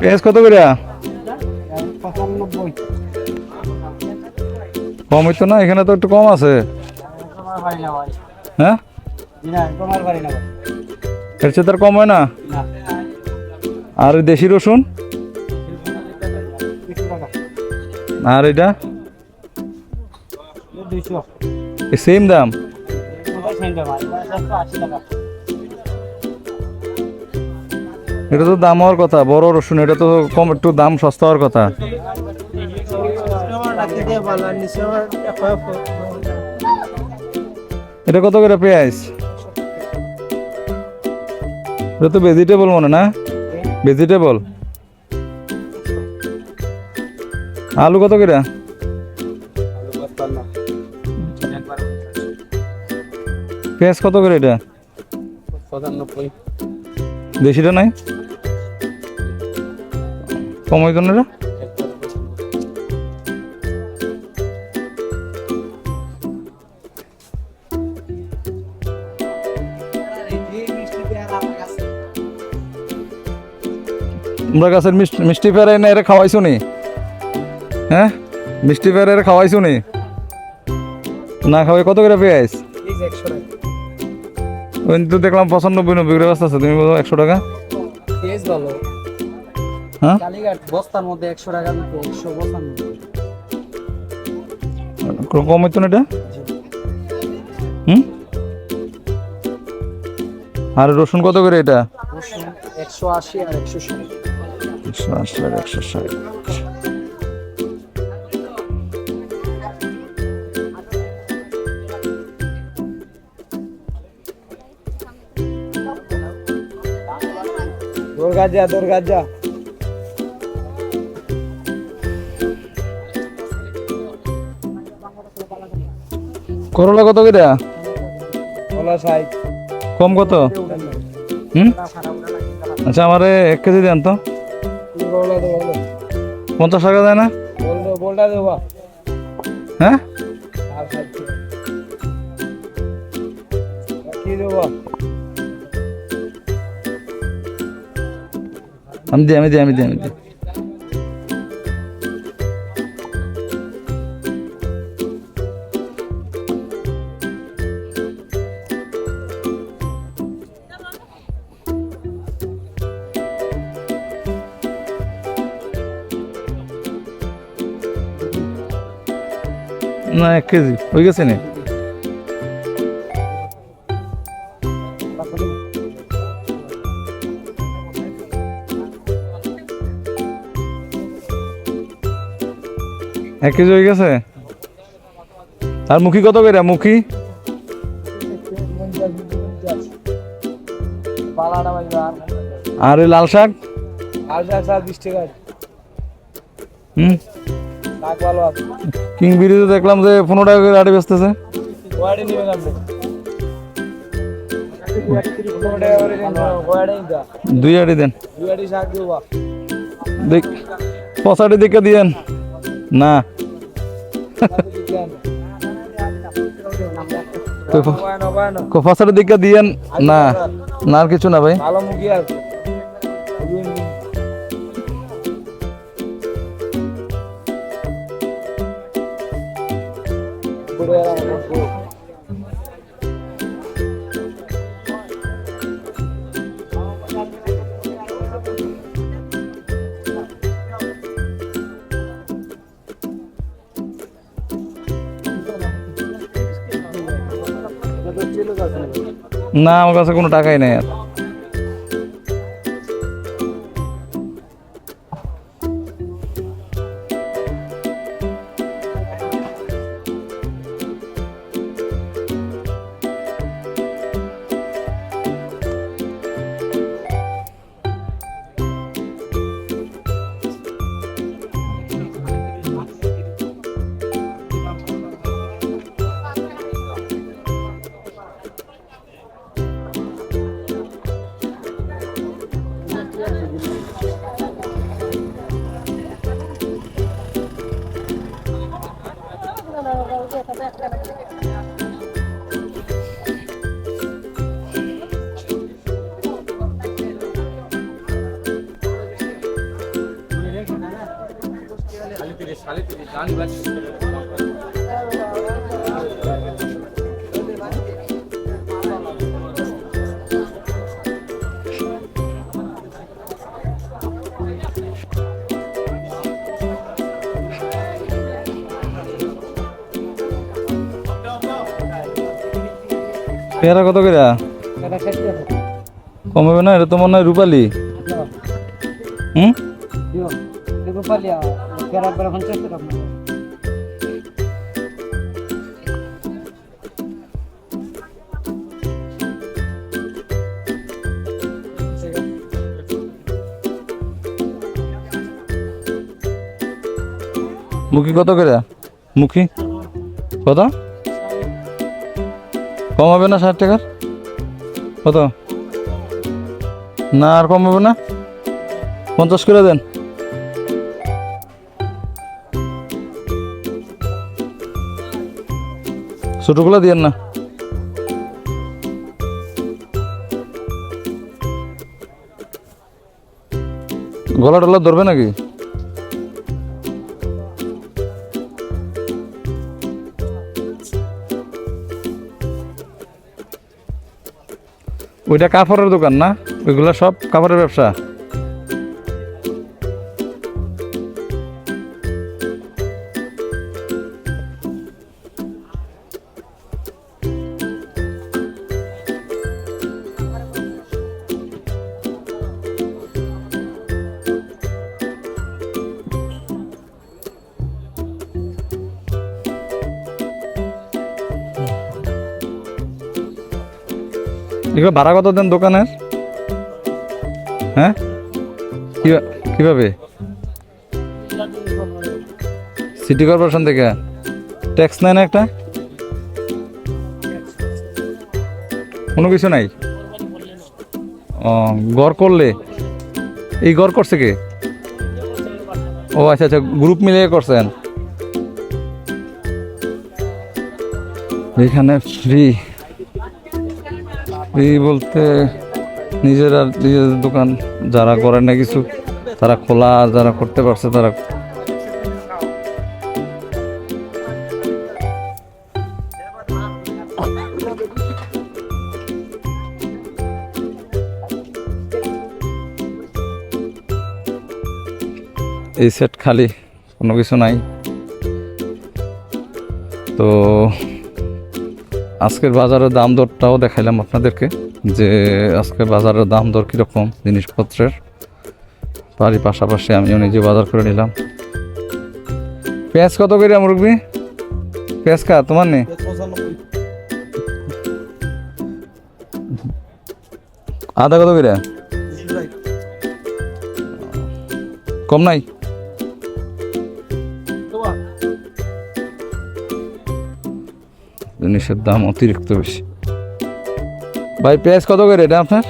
পেঁয়াজ কত করে? কম হইতো না এখানে তো একটু কম আছে। হ্যাঁ? এর চেয়ে তার কম হয় না? আর এই দেশি রসুন? আর এটা? সেম দাম? এটা তো দাম হওয়ার কথা বড় রসুন এটা তো কম একটু দাম সস্তা হওয়ার কথা। এটা কত করে পেঁয়াজ? এটা তো ভেজিটেবল মনে না? ভেজিটেবল আলু কত করে? পেঁয়াজ কত করে এটা? দেশিটা নাই? না এটা? গাছের মিষ্টি মিষ্টি ফেরাই না এরা খাওয়াইছো নি? হ্যাঁ? মিষ্টি ফেরাই এরা খাওয়াইছো নি? না খাওয়াই কত করে পেঁয়াজ? ওই তো দেখলাম পঁচানব্বই নব্বই করে ব্যস্ত আছে তুমি বলো একশো টাকা? ভালো। হ্যাঁ? কালীঘাট বস্তার মধ্যে একশো টাকা দিতে একশো পঁচানব্বই কম হইতো না এটা? হুম? আর রসুন কত করে এটা? একশো আশি আর একশো ষাট। একশো আশি আর একশো ষাট। দুর্গা যা দুর্গা যা। করলা কত করে? কম কত? হুম? আচ্ছা আমারে এক কেজি দেন তো। পঞ্চাশ টাকা দেয় না? হ্যাঁ? আমি দিই আমি দিই আমি দিই আমি দিই। না এক কেজি। হয়ে গেছে না। এক কেজি হয়ে গেছে? আর মুখী কত করে মুখী? আর লাল শাক? আর শাক বিশ টাকা। হুম? কিং দেখলাম যে পনেরো টাকা করে আটে বেচতেছে। দুই আটি দেন। দেখ পঁচাটি দিকে দিয়েন। না। পঁচাটি দিকে দিয়েন। না। না আর কিছু না ভাই। ভালো মুখি আছে। না আমার কাছে কোনো টাকাই নেই আর। পেয়ারা কত করে? কম হবে না, এটা তো মনে হয় রূপালি। হুম? মুখি কত করে? মুখি? কত? কম হবে না ষাট টাকার? কত? না আর কম হবে না? পঞ্চাশ করে দেন। ছোটোগুলো দিয়েন না। গলা টলা ধরবে নাকি? ওইটা কাপড়ের দোকান না? ওইগুলো সব কাপড়ের ব্যবসা? এগুলো ভাড়া কত দেন দোকানের? হ্যাঁ? কিভা- কীভাবে? সিটি কর্পোরেশন থেকে? ট্যাক্স নেয় না একটা? কোনো কিছু নাই? ও, গড় করলে? এই গড় করছে কে? ও আচ্ছা আচ্ছা গ্রুপ মিলিয়ে করছেন। এখানে ফ্রি এই বলতে নিজেরা নিজেদের দোকান যারা করে না কিছু, তারা খোলা আর যারা করতে পারছে তারা এই সেট খালি, কোনো কিছু নাই। তো আজকের বাজারের দাম দরটাও দেখাইলাম আপনাদেরকে যে আজকের বাজারের দাম দর কীরকম জিনিসপত্রের। বাড়ির পাশাপাশি আমিও নিজে বাজার করে নিলাম। পেঁয়াজ কত করে মুরগি? পেঁয়াজ কা তোমার নেই আদা কত করে? কম নাই? জিনিসের দাম অতিরিক্ত বেশি। ভাই পেঁয়াজ কত করে এটা আপনার?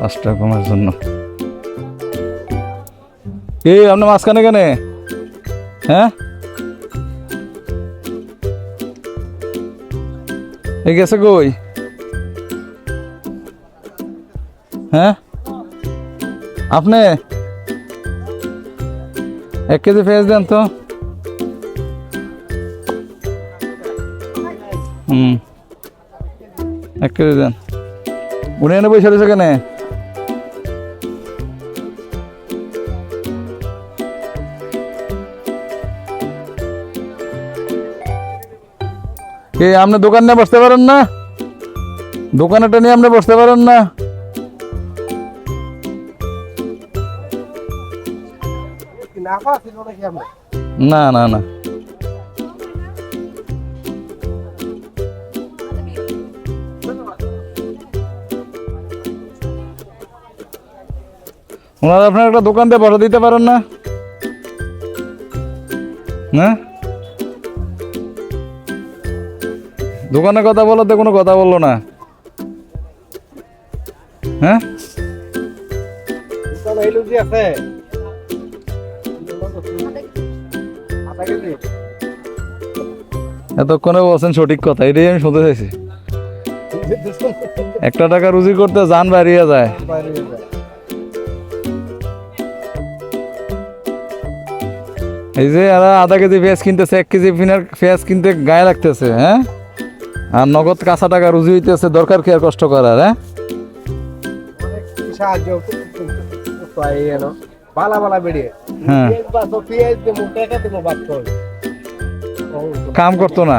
পাঁচ টাকা কমার জন্য। কি আপনার মাঝখানে কেন? হ্যাঁ? এই গেছে কই? হ্যাঁ? আপনি? এক কেজি পেঁয়াজ দেন তো। হুম। এক কেজি দেন। উনি এনে পয়সা দিয়েছে কেন? কে আপনি দোকান নিয়ে বসতে পারেন না? দোকানেটা নিয়ে আপনি বসতে পারেন না? না না না। ওনারা আপনার একটা দোকান দিয়ে বসা দিতে পারেন না? না? দোকানের কথা বলাতে কোনো কথা বলল না? হ্যাঁ? এতক্ষণে বলছেন সঠিক কথা এটাই আমি শুনতে চাইছি। একটা টাকা রুজি করতে যান বাড়িয়ে যায়। এই যে এরা আধা কেজি পেঁয়াজ কিনতেছে এক কেজি পিনার পেঁয়াজ কিনতে গায়ে লাগতেছে হ্যাঁ? আর নগদ কাঁচা টাকা রুজি হইতেছে দরকার কি আর কষ্ট করার হ্যাঁ? সাহায্য বেরিয়ে। হ্যাঁ। কাম করতো না।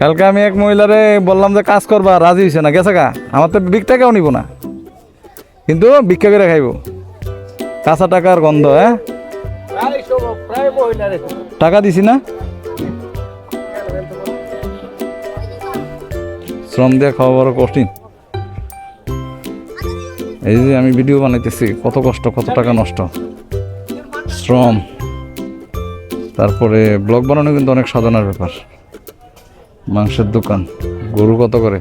কালকে আমি এক মহিলারে বললাম যে কাজ করবা রাজি হয়েছে না গেছে গা? আমার তো বিক টাকাও নিব না। কিন্তু ভিক্ষা করে খাইব। কাঁচা টাকার গন্ধ হ্যাঁ? টাকা দিছি না? শ্রম দিয়ে খাওয়া বড় কঠিন। এই যে আমি ভিডিও বানাইতেছি কত কষ্ট কত টাকা নষ্ট। শ্রম, তারপরে ব্লগ বানানো কিন্তু অনেক সাধনার ব্যাপার। মাংসের দোকান, গরু কত করে?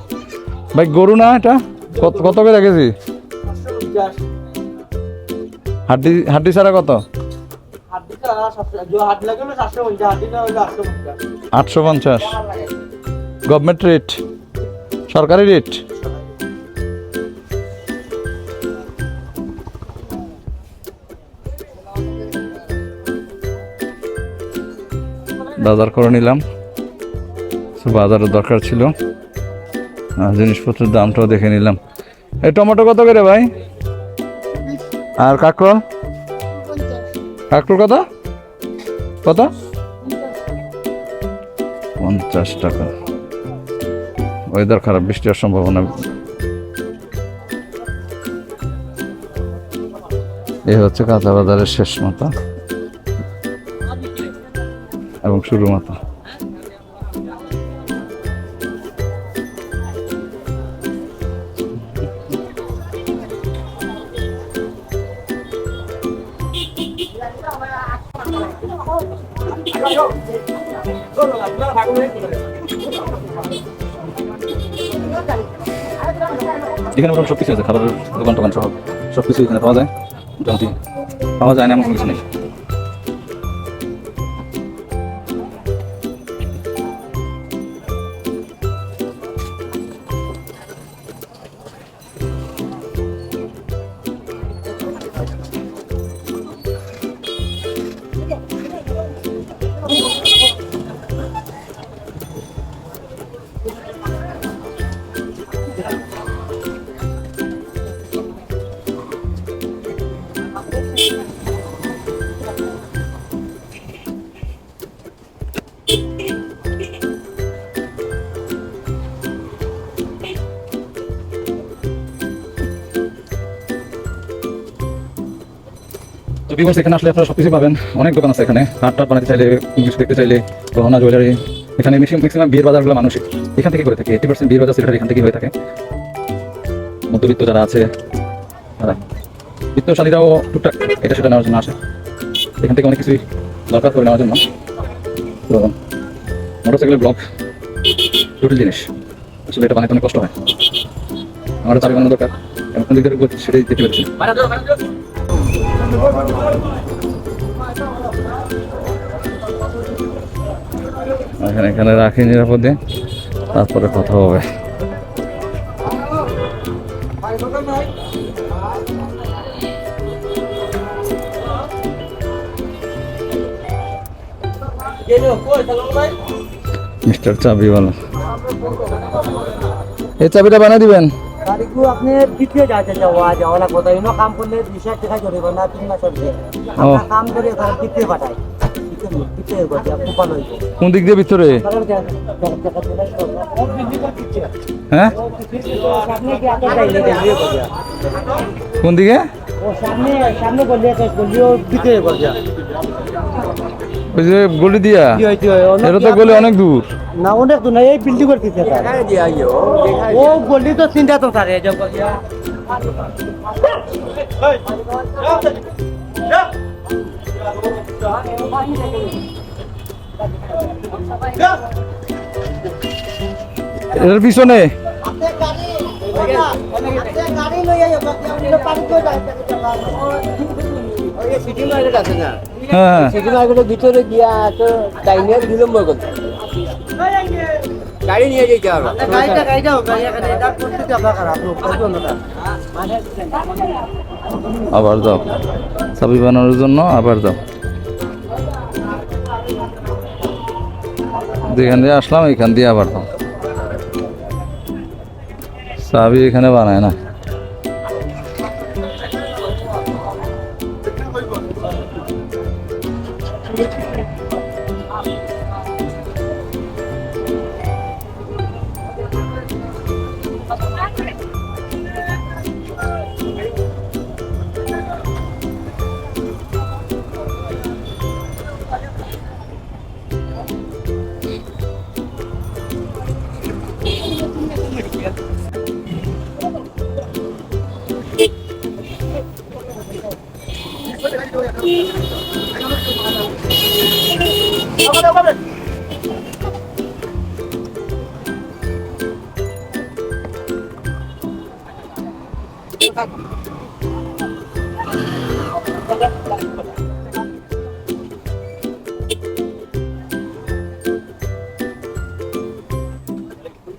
ভাই, গরু না এটা? কত কত করে দেখেছি হাড্ডি হাড্ডি ছাড়া কত? আটশো পঞ্চাশ। Government rate? সরকারি রেট? বাজার করে নিলাম। বাজারের দরকার ছিল। আর জিনিসপত্রের দামটাও দেখে নিলাম। এই টমেটো কত করে ভাই? আর কাঁকরোল কাঁকরোল কত? কত? পঞ্চাশ টাকা। ওয়েদার খারাপ, বৃষ্টি হওয়ার সম্ভাবনা। এই হচ্ছে কাঁচা বাজারের শেষ মাথা। এবং শুরু মাথা এখানে মোটামুটি সব কিছু আছে, খাবারের দোকান টোকান সব সব কিছু এখানে পাওয়া যায়, মোটামুটি। পাওয়া যায় না, এমন কিছু নেই। তো এখানে আসলে আপনারা সবকিছু পাবেন। অনেক দোকান আছে এখানে। হাট টাট বানাতে চাইলে কিছু দেখতে চাইলে, গহনা জুয়েলারি এখানে ম্যাক্সিমাম বিয়ের বাজারগুলো মানুষই। এখান থেকে করে থাকে। এইটি পার্সেন্ট বিয়ের বাজার সেটা এখান থেকে হয়ে থাকে। মধ্যবিত্ত যারা আছে, তারা। বিত্তশালীরাও টুকটাক এটা সেটা নেওয়ার জন্য আসে। এখান থেকে অনেক কিছুই দরকার করে নেওয়ার জন্য। তো মোটরসাইকেলের ব্লক জটিল জিনিস। আসলে এটা বানাতে অনেক কষ্ট হয়। আমার চাবি বানানো দরকার। এবং কোন দিক থেকে সেটাই দেখতে পাচ্ছি এখানে এখানে রাখি নিরাপদে তারপরে কথা হবে। মিস্টার চাবিওয়ালা এই চাবিটা বানিয়ে দিবেন? কোন দিক দিয়ে ভিতরে? হ্যাঁ? কোন দিকে? গলি দিয়া? এটা তো গলি অনেক দূর। না অনেক তো না এই বিল্ডিং এর পিছে ও গলি তো চিন্তা তো গলিয়া এটার পিছনে? হ্যাঁ। ভিতরে গিয়া তো ডাইনিয়ার বিলম্ব করতে। গাড়ি নিয়ে যেতে হবে। গাড়িটা এখানে এটা করতে আবার দাও ছবি বানানোর জন্য আবার দাও যেখান দিয়ে আসলাম এখান দিয়ে আবার দাও চাবি এখানে বানায় না।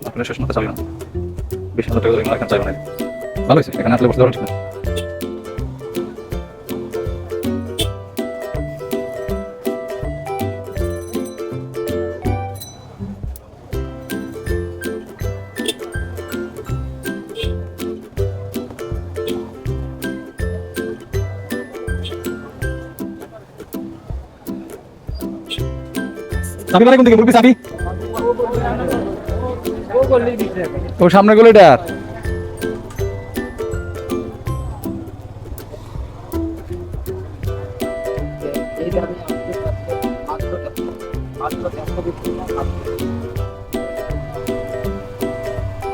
আপনার শেষ মতো চাবি না এখানে চাইবে ভালো হয়েছে এখানে আসলে বসতে পারছি চাবি মানে কোন দিকে? মুরবি চাবি ও সামনে গুলো এটা।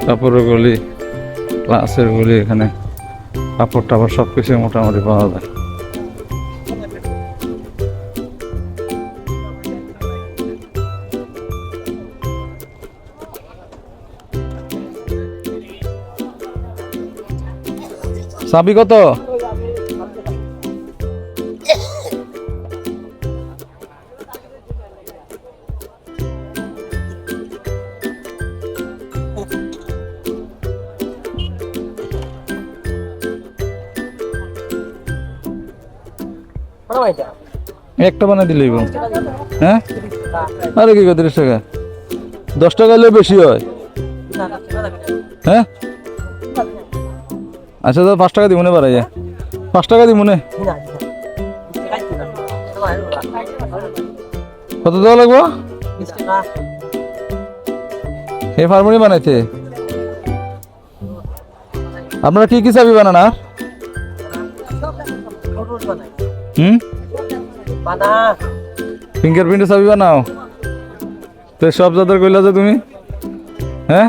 কাপড়ের গুলি ক্লাসের গুলি এখানে। কাপড় টাপড় সব কিছু মোটামুটি পাওয়া যায়। চাবি কত? একটা বানা দিলেই বোন হ্যাঁ? আরে কি তিরিশ টাকা? দশ টাকা বেশি হয়। হ্যাঁ? আচ্ছা দাদা পাঁচ টাকা দিব না বাড়াই পাঁচ টাকা দিব না কত দেওয়া লাগবো? এই ফার্মুনি বানাইছে আপনারা কি কি চাবি বানান, আর? হুম? ফিঙ্গারপ্রিন্টের চাবি বানাও। তো সব যাদের কইলা যে তুমি। হ্যাঁ?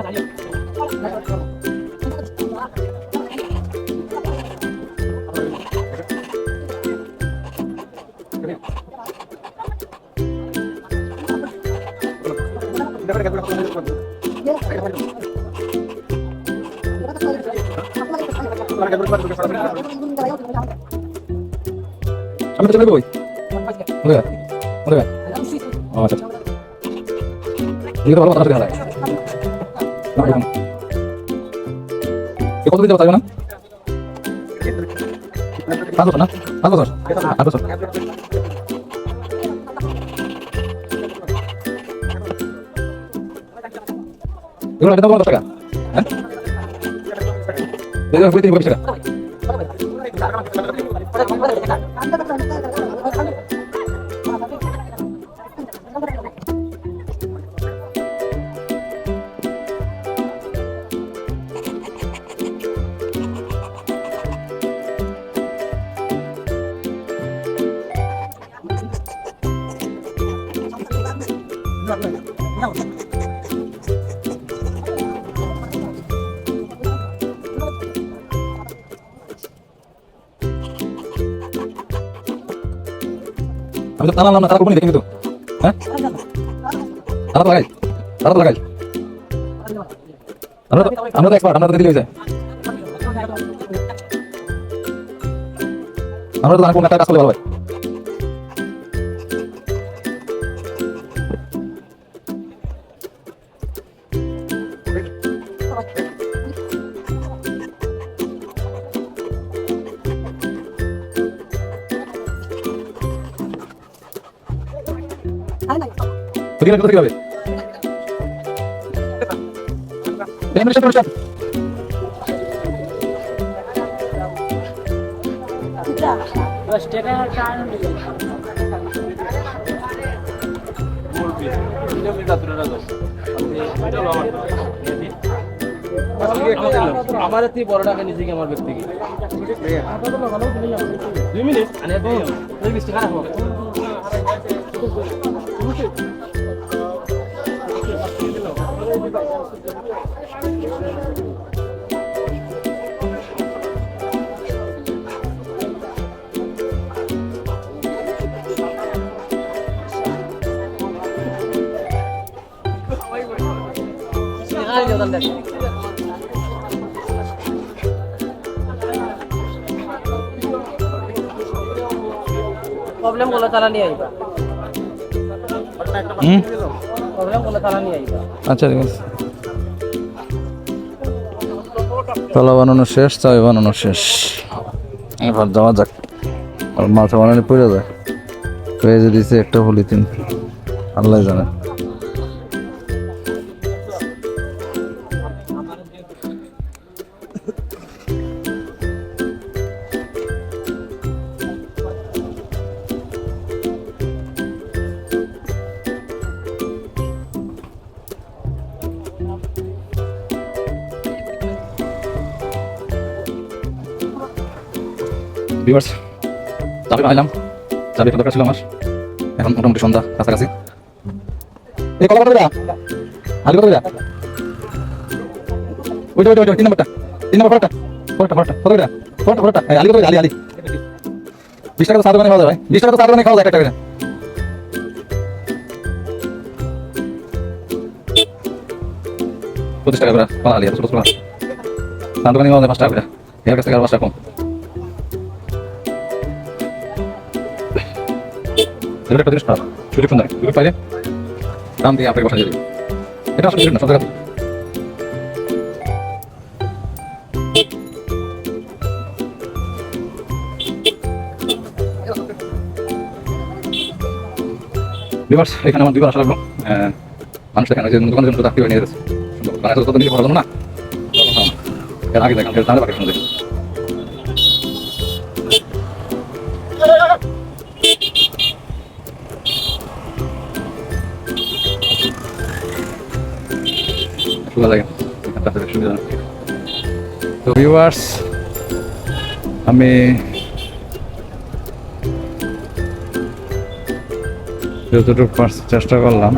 আমি তো চলে বই ওরে ওরে ও আচ্ছা এটা ভালো কথা কত দিতে পারবে না? পাঁচ বছর না? পাঁচ বছর? আট বছর। এগুলো এটা দশ টাকা। হ্যাঁ? এগুলো প্রতি বিশ টাকা। আমি তো টানা না তারা করব দেখি তো হ্যাঁ? তারা লাগাই তারা লাগাই। আমরা তো এক্সপার্ট আমরা তো দিলে যায়। আমরা তো জানি কোন কাজ করলে ভালো হয়। তো কি লাগবে তো কি লাগবে এই মিনিট মিনিট আমার তুই বড় টাকা নিচে আমার ব্যক্তি দুই মিনিট। প্রবলেমগুলো তারা নিয়ে আইবা। হুম? প্রবলেমগুলো তারা নিয়ে আইবা। আচ্ছা ঠিক আছে। কলা বানানো শেষ চাই বানানো শেষ। এবার যাওয়া যাক। আর মাথা বানানো পড়ে যায়। পেয়ে দিছে একটা পলিথিন আল্লাহ জানে। ভিউয়ার্স চাবি বানাইলাম চাবি দরকার ছিল আমার। এখন মোটামুটি সন্ধ্যা, কাছাকাছি। এই কলা কথা কত আলু কত ওইটা ওইটা ওইটা তিন নম্বরটা। তিন নম্বর পরটা পরটা পরটা কত করে পরটা পরটা আলি কত আলি আলি। বিশ টাকা তো দোকানে খাওয়া ভাই। বিশ টাকা তো সাত খাওয়া যায় একটা করে পঁচিশ টাকা করে। কলা আলি ছোট ছোট সাত দোকানে খাওয়া যায় পাঁচ টাকা করে। এর কাছ থেকে আর পাঁচ টাকা কম। এটা একটা জিনিস সুযোগ সুন্দর। সুযোগ পাইলে দাম দিয়ে আপনাকে বসা দিয়ে এটা আসলে না সব এখানে আমার দুইবার আসা লাগল মানুষ এখানে যে দোকানের জন্য নিয়ে যাচ্ছে মানে নিজে পড়ানো না? এর আগে দেখান দাঁড়ে পাখি শুনে দেখি ভিউয়ার্স আমি যতটুকু চেষ্টা করলাম।